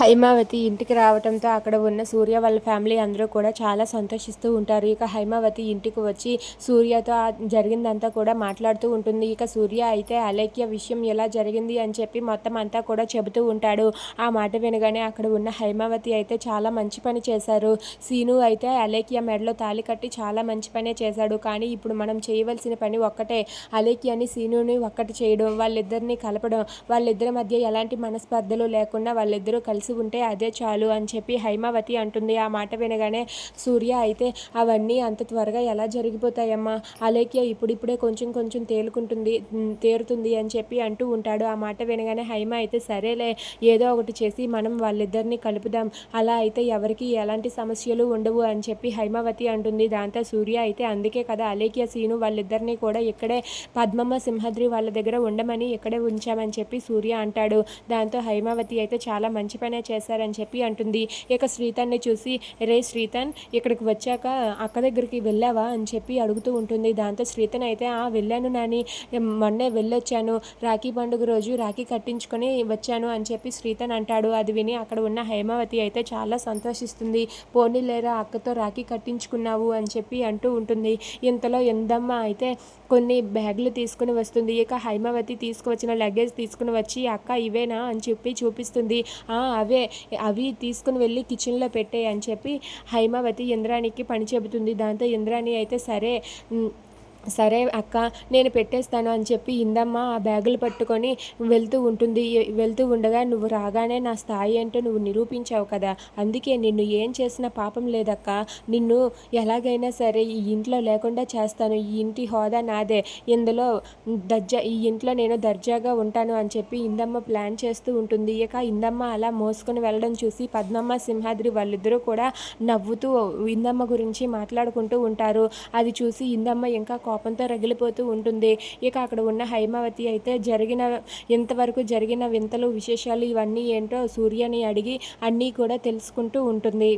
హైమావతి ఇంటికి రావడంతో అక్కడ ఉన్న సూర్య వాళ్ళ ఫ్యామిలీ అందరూ కూడా చాలా సంతోషిస్తూ ఉంటారు. ఇక హైమావతి ఇంటికి వచ్చి సూర్యతో జరిగిందంతా కూడా మాట్లాడుతూ ఉంటుంది. ఇక సూర్య అయితే అలేఖ్య విషయం ఎలా జరిగింది అని చెప్పి మొత్తం అంతా కూడా చెబుతూ ఉంటాడు. ఆ మాట వినగానే అక్కడ ఉన్న హైమావతి అయితే చాలా మంచి పని చేశారు. సీను అయితే అలేఖ్య మెడలో తాళి కట్టి చాలా మంచి పనే చేశాడు. కానీ ఇప్పుడు మనం చేయవలసిన పని ఒక్కటే. అలేఖ్యని సీనుని ఒక్కటి చేయడం వాళ్ళిద్దరిని కలపడం వాళ్ళిద్దరి మధ్య ఎలాంటి మనస్పర్ధలు లేకుండా వాళ్ళిద్దరూ కలిసి ఉంటే అదే చాలు అని చెప్పి హైమావతి అంటుంది. ఆ మాట వినగానే సూర్య అయితే అవన్నీ అంత త్వరగా ఎలా జరిగిపోతాయమ్మా? అలేఖ్య ఇప్పుడిప్పుడే కొంచెం కొంచెం తేలుకుంటుంది తేరుతుంది అని చెప్పి అంటూ ఉంటాడు. ఆ మాట వినగానే హైమ అయితే సరేలే ఏదో ఒకటి చేసి మనం వాళ్ళిద్దరిని కలుపుదాం. అలా అయితే ఎవరికి ఎలాంటి సమస్యలు ఉండవు అని చెప్పి హైమావతి అంటుంది. దాంతో సూర్య అయితే అందుకే కదా అలేఖ్య సీను వాళ్ళిద్దరిని కూడా ఇక్కడే పద్మమ్మ సింహాద్రి వాళ్ళ దగ్గర ఉండమని ఇక్కడే ఉంచామని చెప్పి సూర్య అంటాడు. దాంతో హైమావతి అయితే చాలా మంచి పని చేశారని చెప్పి అంటుంది. ఇక శ్రీతన్ని చూసి రే శ్రీతన్ ఇక్కడికి వచ్చాక అక్క దగ్గరికి వెళ్ళావా? అని చెప్పి అడుగుతూ ఉంటుంది. దాంతో శ్రీతన్ అయితే ఆ వెళ్ళాను నాని. మొన్నే వెళ్ళొచ్చాను. రాఖీ పండుగ రోజు రాఖీ కట్టించుకొని వచ్చాను అని చెప్పి శ్రీతన్ అంటాడు. అది విని అక్కడ ఉన్న హైమావతి అయితే చాలా సంతోషిస్తుంది. పోనీ లేరా అక్కతో రాఖీ కట్టించుకున్నావు అని చెప్పి అంటూ ఉంటుంది. ఇంతలో ఎందమ్మ అయితే కొన్ని బ్యాగులు తీసుకుని వస్తుంది. ఇక హైమావతి తీసుకువచ్చిన లగేజ్ తీసుకుని వచ్చి అక్క ఇవేనా? అని చెప్పి చూపిస్తుంది. "ఆ, అవే అవి తీసుకుని వెళ్ళి కిచెన్లో పెట్టే అని చెప్పి హైమావతి ఇంద్రాణికి పని చెబుతుంది. దాంతో ఇంద్రాణి అయితే సరే సరే అక్క నేను పెట్టేస్తాను అని చెప్పి ఇందమ్మ ఆ బ్యాగులు పట్టుకొని వెళ్తూ ఉంటుంది. వెళ్తూ ఉండగా నువ్వు రాగానే నా స్థాయి ఏంటో నువ్వు నిరూపించావు కదా. అందుకే నిన్ను ఏం చేసిన పాపం లేదక్క. నిన్ను ఎలాగైనా సరే ఈ ఇంట్లో లేకుండా చేస్తాను. ఈ ఇంటి హోదా నాదే. ఇందులో దర్జా ఈ ఇంట్లో నేను దర్జాగా ఉంటాను అని చెప్పి ఇందమ్మ ప్లాన్ చేస్తూ ఉంటుంది. ఇక ఇందమ్మ అలా మోసుకొని వెళ్ళడం చూసి పద్మమ్మ సింహాద్రి వాళ్ళిద్దరూ కూడా నవ్వుతూ ఇందమ్మ గురించి మాట్లాడుకుంటూ ఉంటారు. అది చూసి ఇందమ్మ ఇంకా కోపంతో రగిలిపోతూ ఉంటుంది. ఇక అక్కడ ఉన్న హైమావతి అయితే జరిగిన ఇంతవరకు జరిగిన వింతలు విశేషాలు ఇవన్నీ ఏంటో సూర్యని అడిగి అన్నీ కూడా తెలుసుకుంటూ ఉంటుంది.